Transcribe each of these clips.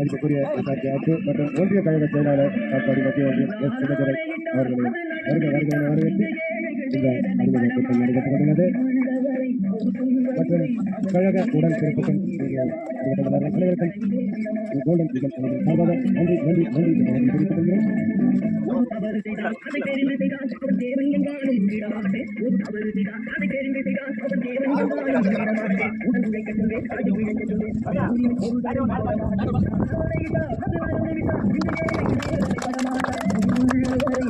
மதிப்புக்குரிய சாட்சியாச்சு மற்றும் ஒன்றிய கழக செயலாளர் காப்பாடி மத்திய ஒன்றியம் எஸ். சின்னதுரை அவர்களையும் வருக வருக வரவேற்று இந்த அறிமுக கூட்டம் நடைபெற்றுள்ளது மற்றும் கழக உடன் சிறப்புகள் அனைவருக்கும் கோல்டன் சார்பாக நன்றி நன்றி நன்றி என நன்றி தெரிவித்துக் கொள்கிறேன் நல்ல ஒரு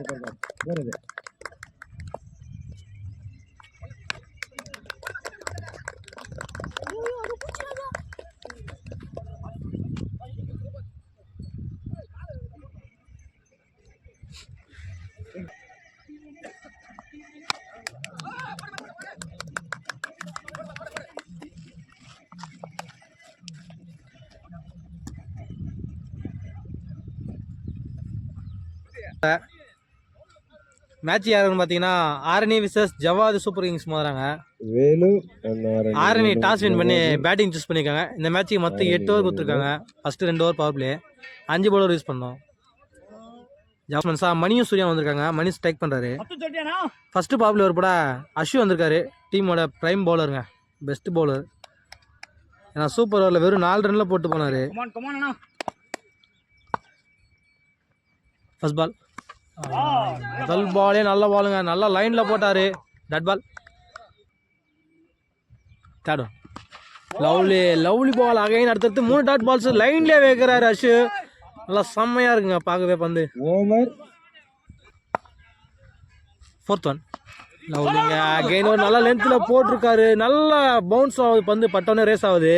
சூப்பர் பால் போறது மேட்ச் யாருன்னு பார்த்தீங்கன்னா ஆரணி விசஸ் ஜவாது சூப்பர் கிங்ஸ் மோதுறாங்க. வேலு ஆரணி. டாஸ் வின் பண்ணி பேட்டிங் சூஸ் பண்ணியிருக்காங்க இந்த மேட்ச்சுக்கு மொத்தம் எட்டு ஓவர் கொடுத்துருக்காங்க. ஃபஸ்ட்டு ரெண்டு ஓவர் பவர் பிளே அஞ்சு பவுலர் யூஸ் பண்ணோம். ஜாஸ்மன் சார் மணியும் சூர்யா வந்திருக்காங்க. மணி ஸ்ட்ரைக் பண்ணுறாரு ஃபஸ்ட்டு பவர் பிளே ஒரு கூட அஷு வந்திருக்காரு. டீமோட ப்ரைம் பவுலருங்க பெஸ்ட் பவுலர் ஏன்னா சூப்பர் ஓவரில் வெறும் நாலு ரனில் போட்டு போனார். ஃபர்ஸ்ட் பால் முதல் பாலே நல்ல பாலுங்க நல்லா லைனில் போட்டார். Dot ball third lovely lovely ball again அடுத்தடுத்து மூணு டாட் பால்ஸ் லைன்லேயே வைக்கிறாரு அஷு நல்லா செம்மையாக இருக்குங்க பார்க்கவே பந்து. ஓவர் ஃபோர்த் ஒன் லவ்லிங்க அகைன் ஒரு நல்ல லென்த்தில் போட்டிருக்காரு. நல்லா பவுன்ஸ் ஆகுது பந்து. பட்டோன்னே ரேஸ் ஆகுது.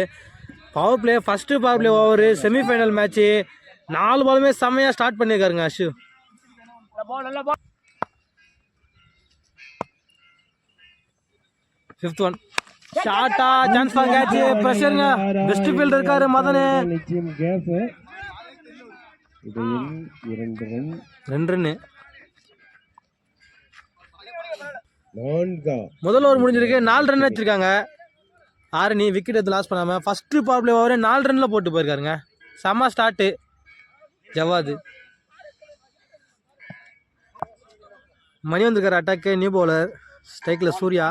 Power play first power play over semifinal match நாலு பாலுமே செம்மையாக ஸ்டார்ட் பண்ணியிருக்காருங்க அஷு ஃபிஃப்த் ஒன் ஷார்ட்டா சான்ஸ் ஃபார் கேட்ச் ப்ரெஷருங்க பெஸ்ட் ஃபீல்டர் இருக்காரு மதனு நிச்சயம் கேப் இடையில் இரண்டு ரன் ரெண்டு ரன்னு நான்கா. முதல் ஓவர் முடிஞ்சிருக்கு. நாலு ரன் வச்சிருக்காங்க. ஆரணி விக்கெட் எடுத்து லாஸ் பண்ணாமல் ஃபஸ்ட்டு பவர் பிளே ஓவரே நாலு ரனில் போட்டு போயிருக்காருங்க. செம்ம ஸ்டார்ட்டு ஜவாது மணி வந்திருக்காரு அட்டாக்கு நியூ பவுலர் ஸ்ட்ரைக்கில் சூர்யா.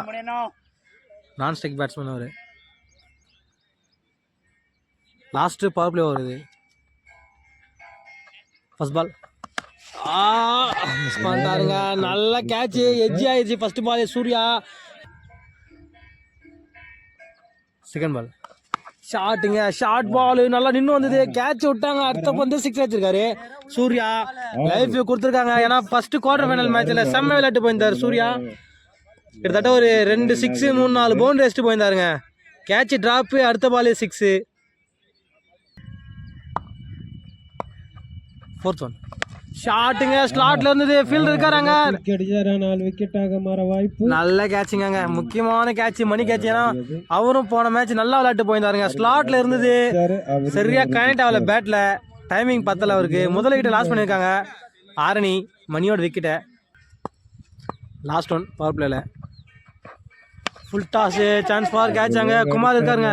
நான் ஸ்ட்ரைக் பேட்ஸ்மேன் அவர். லாஸ்ட்டு பவர் பிளே ஓவர் இது. ஃபர்ஸ்ட் பால் மிஸ் பண்ணிட்டாருங்க நல்ல கேட்ச் எஜ்ஜி ஆயிடுச்சு first ball Surya. Second ball ஷாட்டுங்க ஷார்ட் பால் நல்லா நின்று வந்தது. கேட்ச் விட்டாங்க. அடுத்த பந்து சிக்ஸ் வச்சிருக்காரு சூர்யா லைஃப் கொடுத்துருக்காங்க. ஏன்னா ஃபர்ஸ்ட் குவார்டர் ஃபைனல் மேட்ச்ல செம்ம விளையாட்டு போயிருந்தார் சூர்யா. கிட்டத்தட்ட ஒரு ரெண்டு சிக்ஸ் மூணு நாலு பவுண்ட் ரெஸ்ட்டு போயிருந்தாருங்க. கேட்ச் டிராப்பு அடுத்த பால் சிக்ஸு ஃபோர்த் ஒன் ஷாட்டுங்க ஸ்லாட்ல இருந்தது. ஃபீல்டு இருக்காராங்க. அடிச்சாரா? நாலு விக்கெட்டாக மாற வாய்ப்பு. நல்ல கேட்சுங்க முக்கியமான கேட்ச் மணி கேட்ச் ஏன்னா அவரும் போன மேட்ச் நல்லா விளையாட்டு போயிருந்தாருங்க. ஸ்லாட்ல இருந்தது. சரியா கனெக்ட் ஆகல பேட்ல டைமிங் பத்தல அவருக்கு. முதல் விக்கெட் லாஸ் பண்ணியிருக்காங்க. ஆரணி மணியோட விக்கெட்டை லாஸ்ட் ஒன் பவர் பிளேல ஃபுல் டாஸ் சான்ஸ் ஃபார் கேட்சாங்க குமார் இருக்காருங்க.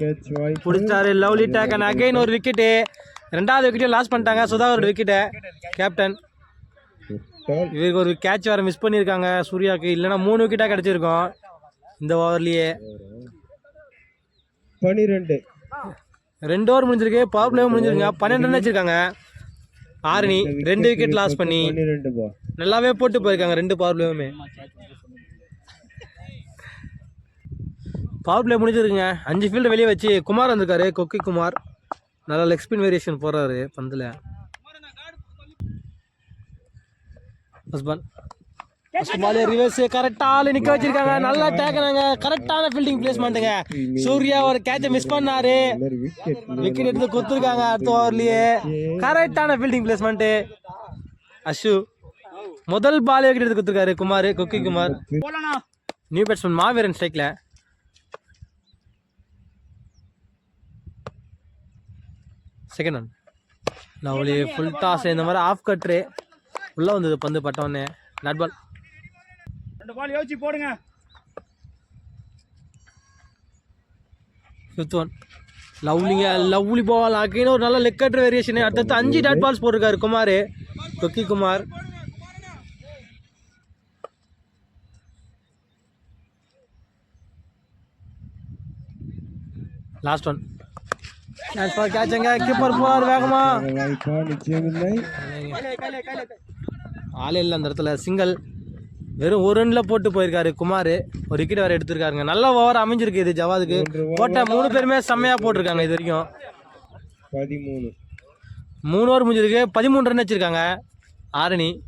கேட்ச் பிடிச்சாரு. லவ்லி டேக் அண்ட் அகைன் ஒரு விக்கெட்டு ரெண்டாவது விக்கெட்டையும் லாஸ் பண்ணிட்டாங்க. சுதாகரோட விக்கெட்டை கேப்டன் இவருக்கு ஒரு கேட்ச் வேறு மிஸ் பண்ணியிருக்காங்க. சூர்யாவுக்கு இல்லைன்னா மூணு விக்கெட்டாக கிடச்சிருக்கும். இந்த ஓவர்லேயே பனிரெண்டு. ரெண்டு ஓவர் முடிஞ்சிருக்கு. பவர் பிளேவும் முடிஞ்சிருங்க பன்னெண்டு ரன் வச்சிருக்காங்க. ஆரணி ரெண்டு விக்கெட் லாஸ் பண்ணி நல்லாவே போட்டு போயிருக்காங்க. ரெண்டு பவர் பிளேவுமே பவர் பிளே முடிஞ்சிருக்குங்க. அஞ்சு ஃபீல்டு வெளியே வச்சு குமார் வந்திருக்காரு. கொக்கி குமார். நல்லா லெக் ஸ்பின் வேரியேஷன் போடுறாரு பந்தில். ரிவர்ஸ் கரெக்டாக நிற்க வச்சிருக்காங்க. நல்லா டேக்கனாங்க கரெக்டான ஃபீல்டிங் பிளேஸ்மெண்ட்டுங்க சூர்யா ஒரு கேட்சை மிஸ் பண்ணாரு. விக்கெட் எடுத்து கொடுத்துருக்காங்க அடுத்த ஓவர்லயே கரெக்டான ஃபீல்டிங் பிளேஸ்மெண்ட்டு அஷு முதல் பால் விக்கெட் எடுத்து கொடுத்துருக்காரு குமார் கொக்கி குமார். நியூ பேட்ஸ்மேன் மாவீரன் ஸ்ட்ரைக்கில் second one lovely full toss இந்த மாதிரி ஆஃப் கட்ரு உள்ளே வந்தது பந்து பட்டவொடனே நட் பால் ரெண்டு பால் யோசிச்சு போடுங்க. ஃபிஃப்த் ஒன் லவ்லிங்க லவ்லி பால் அகைன் ஒரு நல்ல லெக் கட்ரு வேரியேஷன் அடுத்தடுத்து அஞ்சு டாட் பால்ஸ் போட்டிருக்காரு குமார். கொக்கி Kumar. Last one catch ball கேட்சங்க keeper போவார் வேகமா ஆளே இல்லை அந்த இடத்துல சிங்கிள் வெறும் ஒரு ரன்ல போட்டு போயிருக்காரு குமார். ஒரு விக்கெட் வேறு எடுத்திருக்காருங்க. நல்ல ஓவர் அமைஞ்சிருக்கு இது ஜவாதுக்கு. போட்ட மூணு பேருமே செம்மையா போட்டிருக்காங்க இது வரைக்கும். பதிமூணு. மூணு ஓவர் முடிஞ்சிருக்கு. பதிமூணு ரன் வச்சிருக்காங்க. ஆரணி.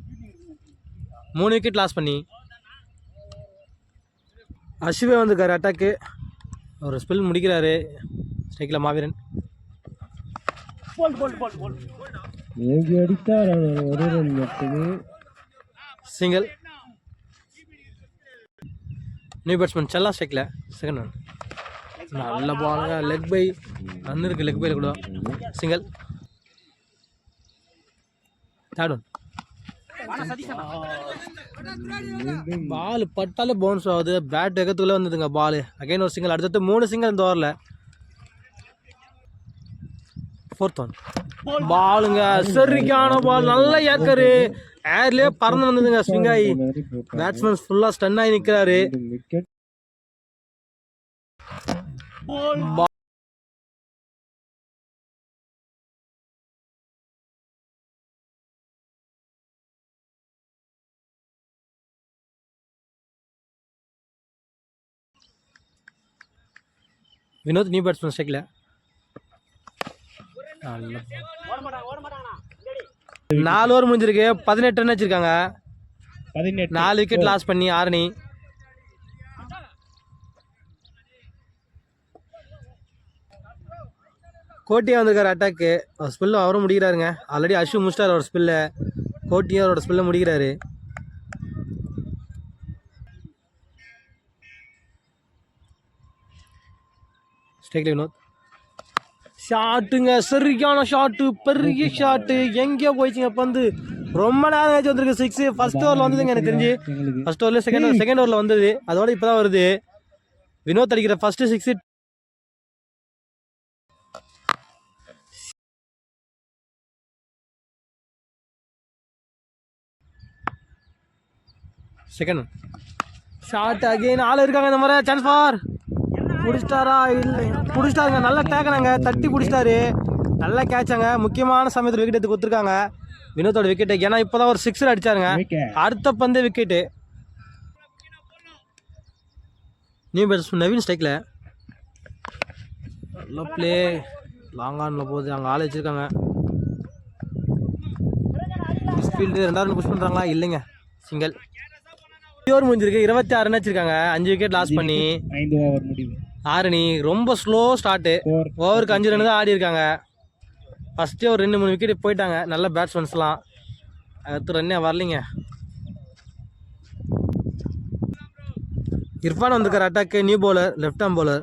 மூணு விக்கெட் லாஸ் பண்ணி. அஸ்விவே வந்திருக்காரு அட்டாக்கு ஒரு ஸ்பெல் முடிக்கிறாரு. ஸ்ட்ரைக்கில் மாவீரன். ஏகி அடித்தார் ஆனால் ஒரு ரன் மட்டுமே. சிங்கிள் நியூ பேட்ஸ்மேன் செல்லா ஸ்ட்ரைக்கில் செகண்ட் ரன் நல்ல பாலுங்க லெக் பை. ரன் இருக்கு லெக் பையில் கூட. சிங்கிள் தேர்ட் ஒன் பால் பட்டாலே பவுன்ஸ் ஆகுது. பேட் எகத்துக்குள்ளே வந்ததுங்க பால் அகைன் ஒரு சிங்கிள் அடுத்தது மூணு சிங்கிள் இந்த ஓவரில் ஃபோர்த் ஒன் பாலுங்க சரிக்கான பால் நல்ல ஏக்கரு. ஏர்லயே பறந்து வந்ததுங்க ஸ்விங் ஆகி மாதிரி போட்டார் பேட்ஸ்மேன் ஃபுல்லாக ஸ்டன் ஆகி விக்கெட் வினோத் நியூ பேட்ஸ்மேன் ஸ்ட்ரைக்கில் நாலு ஓவர் முடிஞ்சிருக்கு. பதினெட்டு ரன் வச்சிருக்காங்க. பதினெட்டு. நாலு விக்கெட் லாஸ் பண்ணி ஆரணி கோட்டியா வந்திருக்காரு அட்டாக்கு அவர் ஸ்பெல்லு அவரும் முடிக்கிறாருங்க. ஆல்ரெடி அஷு முடிச்சிட்டார் அவர் ஸ்பெல்ல கோட்டியும் அவரோட ஸ்பெல்ல முடிக்கிறாரு. ஸ்ட்ரைக்ல வினோத். ஷாட்டுங்க சரியான ஷாட்டு பெரிய ஷாட்டு. எங்கேயோ போயிடுச்சுங்க பந்து ரொம்ப நேரம் ஆச்சு வந்திருக்கு சிக்ஸ் ஃபர்ஸ்ட் ஓவரில் வந்ததுங்க எனக்கு தெரிஞ்சு. ஃபர்ஸ்ட் ஓவரில் செகண்ட் ஓவர் செகண்ட் ஓவரில் வந்தது. அதோட இப்போ தான் வருது. வினோத் அடிக்கிற first six second shot again ஆள் இருக்காங்க இந்த மாதிரி சான்ஸ் ஃபார் பிடிச்சிட்டாரா இல்லை பிடிச்சிட்டாருங்க நல்லா டேக்கனாங்க தட்டி பிடிச்சிட்டாரு நல்லா கேட்சாங்க முக்கியமான சமயத்தில் விக்கெட் எடுத்து கொடுத்துருக்காங்க. வினோத்தோட விக்கெட்டு ஏன்னா இப்போ தான் ஒரு சிக்ஸர் அடிச்சாருங்க. Wicket. அடுத்த பந்து விக்கெட்டு நியூ பேட்ஸ்மேன் நவீன் ஸ்ட்ரைக்கில் நல்ல ப்ளே லாங் ஆனில் போகுது. அங்கே ஆள் வச்சுருக்காங்க. ஃபீல்டு ரெண்டாவது புஷ் பண்ணுறாங்களா இல்லைங்க. சிங்கிள் ஓவர் முடிஞ்சிருக்கு இருபத்தி ஆறு ரன் வச்சிருக்காங்க. அஞ்சு விக்கெட் லாஸ் பண்ணி. ஐந்து ஓவர் முடிவு. ஆரணி ரொம்ப ஸ்லோ ஸ்டார்ட்டு. ஓவருக்கு அஞ்சு ரன் தான் ஆடி இருக்காங்க. ஃபஸ்ட்டே ஒரு ரெண்டு மூணு விக்கெட் போயிட்டாங்க. நல்ல பேட்ஸ்மேன்ஸ்லாம் அடுத்து ரன்னே வரலைங்க. இர்ஃபான் வந்திருக்கார் attack new bowler left arm bowler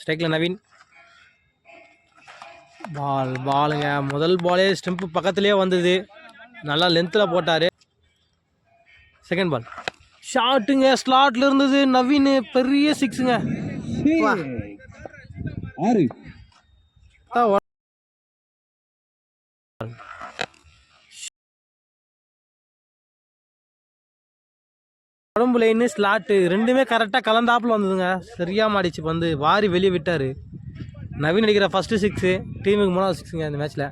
ஸ்ட்ரைக்கில் நவீன். பால் பாலுங்க முதல் பாலே ஸ்டெம்ப்பு பக்கத்துலேயே வந்தது. நல்லா லென்த்தில் போட்டார். செகண்ட் பால் ஷாட்டுங்க ஸ்லாட்ல இருந்தது நவீன் பெரிய சிக்ஸுங்க. ஆறு. உடம்பு லைனு ஸ்லாட்டு ரெண்டுமே கரெக்டாக கலந்தாப்புல வந்ததுங்க. சரியா மாடிச்சு வந்து வாரி வெளியே விட்டார். நவீன் அடிக்கிற ஃபஸ்ட்டு சிக்ஸு டீமுக்கு மூணாவது சிக்ஸுங்க இந்த மேட்ச்சில்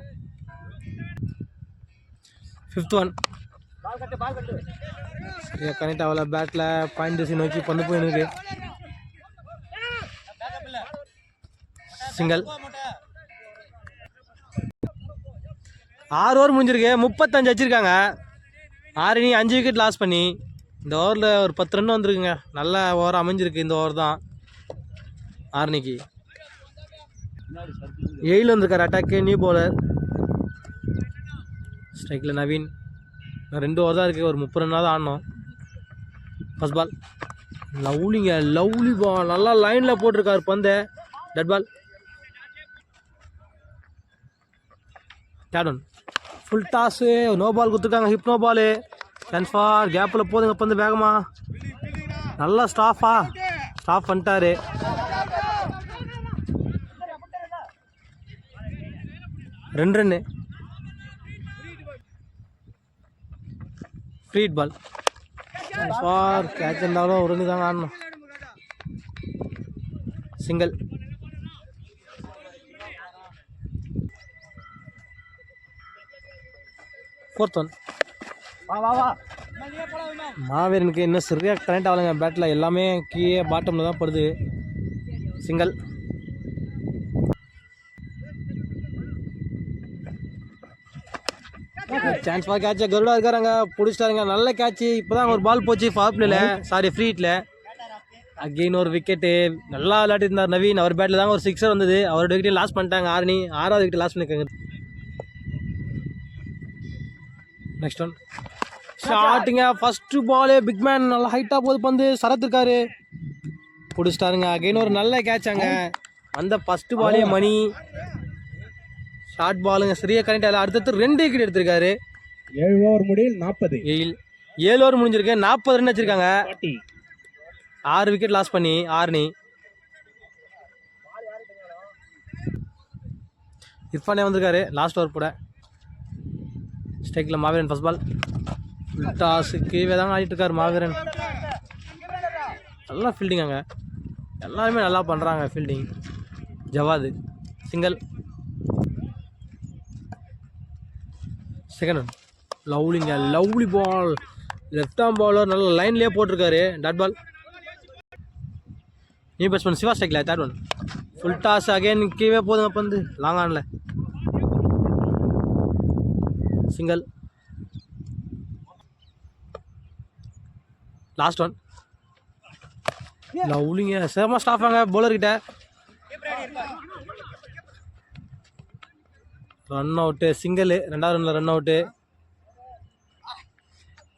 ஃபிஃப்த் ஒன் சரியா கனெக்ட் ஆகல பேட்டில் பாயிண்ட் திசை நோக்கி பந்து போயிருக்கு. சிங்கிள் ஆறு ஓவர் முடிஞ்சிருக்கு. முப்பத்தஞ்சு வச்சுருக்காங்க ஆறு இனி அஞ்சு விக்கெட் லாஸ் பண்ணி இந்த ஓவரில் ஒரு பத்து ரன் வந்துருக்குங்க. நல்ல ஓவர் அமைஞ்சிருக்கு இந்த ஓவர் தான். ஆர்னிக்கு. ஏழு வந்திருக்கார் அட்டாக்கு நியூ பவுலர் ஸ்ட்ரைக்கில் நவீன். ரெண்டு ஓவர் தான் இருக்குது ஒரு முப்பது ரன்னாக தான் ஆடணும். ஃபஸ்ட் பால் லவ்லிங்க லவ்லி பால் நல்லா லைனில் போட்டிருக்காரு பந்தை. டெட் பால் டேடன் ஃபுல் டாஸு நோ பால் கொடுத்துருக்காங்க ஹிப் நோ பாலு சான்ஸ் கேப்பில் போதுங்க பந்து வேகமா. நல்லா ஸ்டாஃபா ஸ்டாஃப் பண்ணிட்டாரு. ரெண்டு run free hit ball for catch இருந்தாலும் ஒரு தாங்க ஆடணும் சிங்கிள் ஃபோர்த் ஒன் வா வா வா. மாவீரனுக்கு இன்னும் சரியாக கனெக்ட் ஆகலைங்க. பேட்டில் எல்லாமே கீழே பாட்டமில் தான் படுது. Single chance for catch Garuda இருக்காருங்க பிடிச்சிட்டாருங்க. நல்ல கேட்ச் இப்போ தான் ஒரு பால் போச்சு ஃபார் பிளேல சாரி ஃப்ரீட்டில் அகெயின் ஒரு விக்கெட்டு நல்லா விளையாட்டு இருந்தார் நவீன். அவர் பேட்டில் தாங்க ஒரு சிக்ஸர் வந்தது. அவரோட விக்கெட் லாஸ் பண்ணிட்டாங்க ஆர்னி ஆறாவது விக்கெட் லாஸ் பண்ணிருக்காங்க. நெக்ஸ்ட் ஒன் ஷாட்டுங்க ஃபர்ஸ்ட் பாலே பிக் மேன் நல்லா ஹைட்டாக போது பந்து. சரத் இருக்காரு. பிடிச்சிட்டாருங்க. அகைன் ஒரு நல்ல கேட்சாங்க அந்த ஃபர்ஸ்ட் பாலே மணி. ஷார்ட் பாலுங்க சரியா கனெக்ட் ஆகல அடுத்தடுத்து ரெண்டு விக்கெட் எடுத்திருக்காரு. ஏழு ஓவர் முடியில் நாற்பது. ஏழு ஏழு ஓவர் முடிஞ்சிருக்கு நாற்பது ரன் வச்சிருக்காங்க. ஆறு விக்கெட் லாஸ் பண்ணி ஆர்னி இர்ஃபானே வந்திருக்காரு லாஸ்ட் ஓவர் கூட. ஸ்ட்ரைக்கில் மாவீரன் ஃபர்ஸ்ட் பால் டாஸு கீழே தான் ஆடிட்டு இருக்காரு மாவீரன். நல்லா ஃபீல்டிங் அங்கே. எல்லாருமே நல்லா பண்ணுறாங்க fielding Javadhu single second one லவ்லிங்க lovely ball left arm bowler நல்ல லைன்லேயே போட்டிருக்காரு. Dot ball new batsman Siva ஸ்டைக்கில் third one full toss again கீழே போதுங்க பந்து லாங் ஆனில் சிங்கிள் லாஸ்ட் ஒன் லவ்லிங்க சேமா ஸ்டாஃப் வாங்க bowler ரன் அவுட்டு சிங்கிள் ரெண்டாவது ரன்னில் ரன் அவுட்டு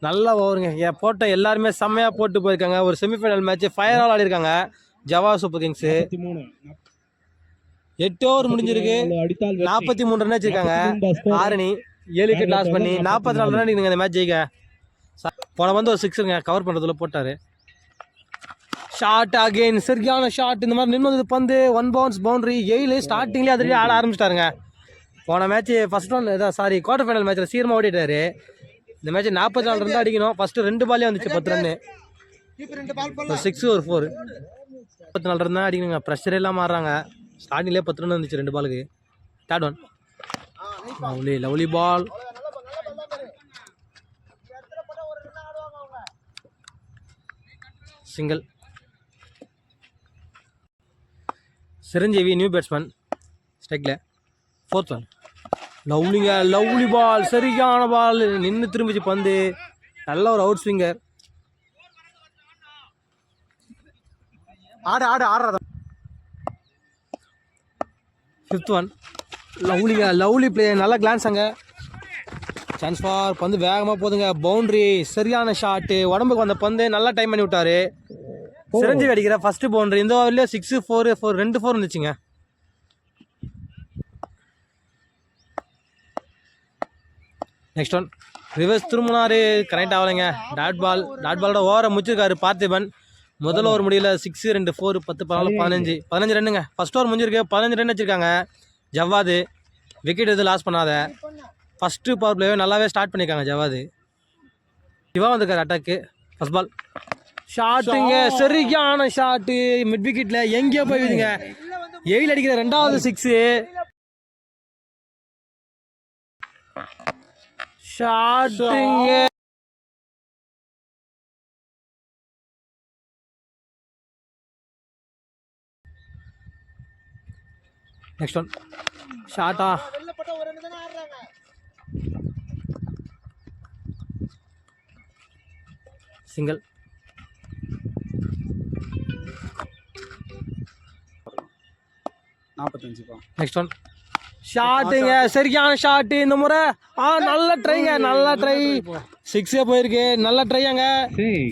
நல்ல ஓவருங்க ஏன் போட்ட எல்லாருமே செம்மையாக போட்டு போயிருக்காங்க. ஒரு செமிஃபைனல் மேட்ச் ஃபயர் ஆல் ஆடிருக்காங்க. ஜவா சூப்பர் கிங்ஸு. எட்டு ஓவர் முடிஞ்சிருக்கு. நாற்பத்தி மூணு ரன் வச்சிருக்காங்க. ஆரணி ஏழு விக்கெட் லாஸ் பண்ணி நாற்பத்தி நாலு ரன் அடிக்கணுங்க இந்த மேட்ச் ஜெயிக்க. போன வந்து ஒரு சிக்ஸுங்க கவர் பண்ணுறதுல போட்டார். ஷார்ட் அகைன் சரியான ஷாட் இந்த மாதிரி நின்று வந்தது பந்து ஒன் பவுன்ஸ் பவுண்டரி ஏழு ஸ்டார்டிங்லேயே அதுலேயே ஆட ஆரம்பிச்சிட்டாருங்க. போன மேட்ச் ஃபர்ஸ்ட் ஒன் இதான் சாரி குவார்டர் ஃபைனல் மேட்ச்சில் சீக்கிரமாக ஓடிட்டாரு. இந்த மேட்ச் நாற்பத்தி நாலு ரன் தான் அடிக்கணும். ஃபஸ்ட்டு ரெண்டு பாலே வந்துச்சு பத்து ரன்னு ஒரு சிக்ஸ் ஒரு ஃபோர் முப்பத்தி நாலு ரன் தான் அடிக்கணுங்க. ப்ரெஷரே இல்லாமல் ஆடுறாங்க ஸ்டார்டிங்லேயே பத்து ரன் வந்துச்சு ரெண்டு பாலுக்கு third one lovely lovely ball single Chiranjeevi new batsman ஸ்ட்ரைக்கில் ஃபோர்த் ஒன் லவ்லிங்க லவ்லி பால் சரியான பால். நின்று திரும்பிச்சு பந்து. நல்ல ஒரு அவுட் ஸ்விங்கர் ஆடு ஆடு ஆடுறத ஃபிஃப்த் ஒன் லவ்லிங்க லவ்லி பிளே நல்ல கிளான்ஸ் அங்கே. சான்ஸ் ஃபார் பந்து வேகமாக போதுங்க. பவுண்டரி சரியான ஷாட்டு உடம்புக்கு வந்த பந்து நல்லா டைம் பண்ணி விட்டாரு. சிரஞ்சீவி அடிக்கிற ஃபர்ஸ்ட் பவுண்டரி இந்த ஓவர்லேயே சிக்ஸு ஃபோர் ஃபோர் ரெண்டு ஃபோர் இருந்துச்சுங்க. நெக்ஸ்ட் ஒன் ரிவர்ஸ் திரும்பினாரு. கனெக்ட் ஆகலைங்க. டாட் பால் டாட் பாலோட ஓவரை முடிச்சிருக்காரு பார்த்திபன். முதல் ஓவர் முடியல. சிக்ஸ் ரெண்டு ஃபோர் பத்து பதினாலு பதினஞ்சு. பதினஞ்சு ரன்னுங்க. ஃபர்ஸ்ட் ஓவர் முடிஞ்சிருக்கு. பதினஞ்சு ரன் வச்சிருக்காங்க. ஜவ்வாது. விக்கெட் எதுவும் லாஸ் பண்ணாத. ஃபஸ்ட்டு பவர் பிளேவே நல்லாவே ஸ்டார்ட் பண்ணியிருக்காங்க ஜவ்வாது. சிவா வந்திருக்காரு அட்டாக்கு ஃபர்ஸ்ட் பால் ஷாட்டுங்க சரியான ஷாட்டு மிட் விக்கெட்ல எங்கேயோ போயிடுதுங்க எயில் அடிக்கிற ரெண்டாவது சிக்ஸு ஷாட்டுங்க நெக்ஸ்ட் ஒன் ஷாட்டா சிங்கிள் நாற்பத்தஞ்சுப்பா நெக்ஸ்ட் ஒன் ஷாட்டுங்க சரியான ஷாட்டு இந்த முறை ஆ நல்ல ட்ரைங்க நல்ல ட்ரை சிக்ஸே போயிருக்கு. நல்ல ட்ரையாங்க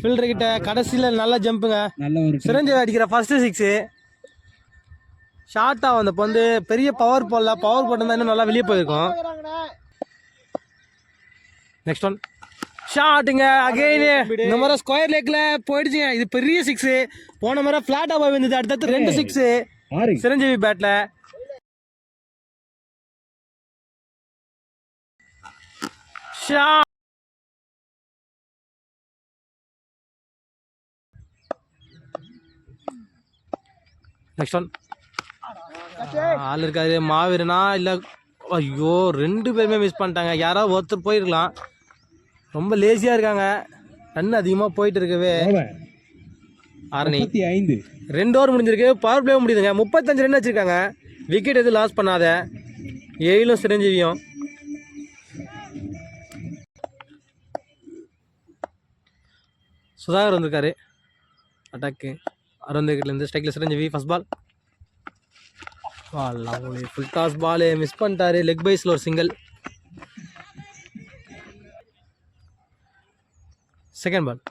ஃபீல்டர் கிட்ட கடைசியில் நல்ல ஒரு சிரஞ்சீவி அடிக்கிற ஃபர்ஸ்ட் சிக்ஸு ஷார்ட்டாக வந்த வந்து பெரிய பவர் போடல பவர் போட்டிருந்தா இன்னும் நல்லா வெளியே போயிருக்கும். நெக்ஸ்ட் ஒன் ஷாட்டுங்க அகைன் இந்த முறை ஸ்கொயர் லேக்ல போயிடுச்சுங்க. இது பெரிய சிக்ஸு போன முறை ஃப்ளாட்டாக போய் வந்தது அடுத்தடுத்து ரெண்டு சிக்ஸு சிரஞ்சீவி பேட்ல ஷா நெக்ஸ்ட் ஒன் ஆள் இருக்காது மாவீரனா இல்லை ஐயோ ரெண்டு பேருமே மிஸ் பண்ணிட்டாங்க. யாராவது ஒருத்தர் போயிருக்கலாம். ரொம்ப லேசியாக இருக்காங்க. ரன் அதிகமாக போயிட்டு இருக்கவே. ஆரணி. ஐந்து. ரெண்டு ஓவர் முடிஞ்சிருக்கு. பவர் பிளே முடியுதுங்க. முப்பத்தஞ்சு ரன் வச்சிருக்காங்க. விக்கெட் எதுவும் லாஸ் பண்ணாத. ஏழும் சிரஞ்சீவியும். சுதாகர் வந்திருக்காரு. அட்டாக்கு. விக்கெட்லேருந்து ஸ்ட்ரைக்கில் Chiranjeevi first ball lovely full toss ball miss பண்ணிட்டாரு. லெக் பைஸில் ஒரு சிங்கிள் செகண்ட் பால்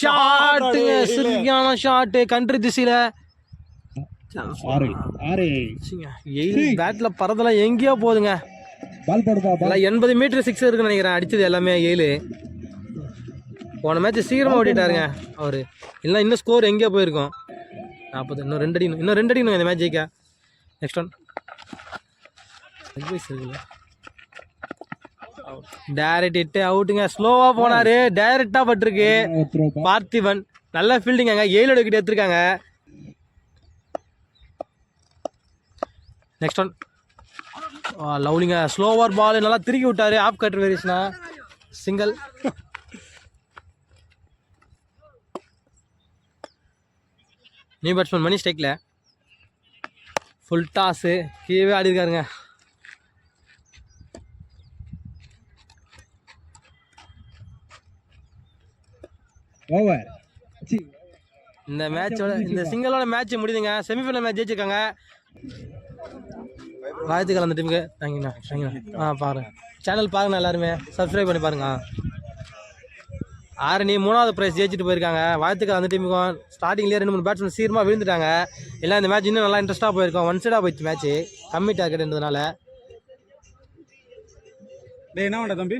ஷாட்டு சரியான ஷாட்டு கண்ட்ரி திசையில். பேட்டில் பறதெல்லாம் எங்கேயோ போகுதுங்க பால் பால் எண்பது மீட்டர் சிக்ஸ் இருக்குன்னு நினைக்கிறேன். அடிச்சது எல்லாமே ஏழு. போன மேட்ச் சீக்கிரமாக ஓடிட்டாருங்க. அவர். இல்லை இன்னும் ஸ்கோர் எங்கேயோ போயிருக்கோம். நாற்பது இன்னும் ரெண்டு அடிக்கணும் இன்னும் ரெண்டு அடிக்கணும் இந்த மேட்ச் ஜெயிக்க. நெக்ஸ்ட் ஒன் டேரக்ட் இட்டு அவுட்டுங்க ஸ்லோவாக போனாரு. டைரக்டாக பட்டிருக்கு. பார்த்திபன். நல்ல ஃபீல்டிங் அங்க. ஏழு விக்கெட் எடுத்திருக்காங்க. நெக்ஸ்ட் ஒன் லவ்லிங்க. ஸ்லோவர் பால் நல்லா திருக்கி விட்டாரு. ஆப் கட் வேரியேஷனா சிங்கிள் நியூ பேட்ஸ்மேன் மணி ஸ்டேக்கில் ஃபுல் டாஸு கீழே ஆடி இருக்காருங்க. ஓவர் இந்த மேட்சோட இந்த சிங்கிளோட மேட்ச் முடியுதுங்க. செமிஃபைனல் மேட்ச் ஜெயிச்சிருக்காங்க. வாழ்த்துக்கள் அந்த டீமுக்கு தேங்க்யூண்ணா தேங்க்யூண்ணா ஆ பாருங்க. சேனல் பாருங்க எல்லாருமே. சப்ஸ்கிரைப் பண்ணி பாருங்க. ஆரணி மூணாவது ப்ரைஸ் ஜெயிச்சிட்டு போயிருக்காங்க. வாழ்த்துக்கள் அந்த டீமுக்கும் ஸ்டார்டிங்லேயே ரெண்டு மூணு பேட்ஸ்மேன் சீக்கிரமாக விழுந்துட்டாங்க. எல்லாம் இந்த மேட்ச் இன்னும் நல்லா இன்ட்ரெஸ்ட்டாக போயிருக்கோம். ஒன் சைடாக போயிடுச்சு மேட்ச்சு கம்மி டார்கெட்ன்றதுனால டேய் என்ன வேண்டாம் தம்பி?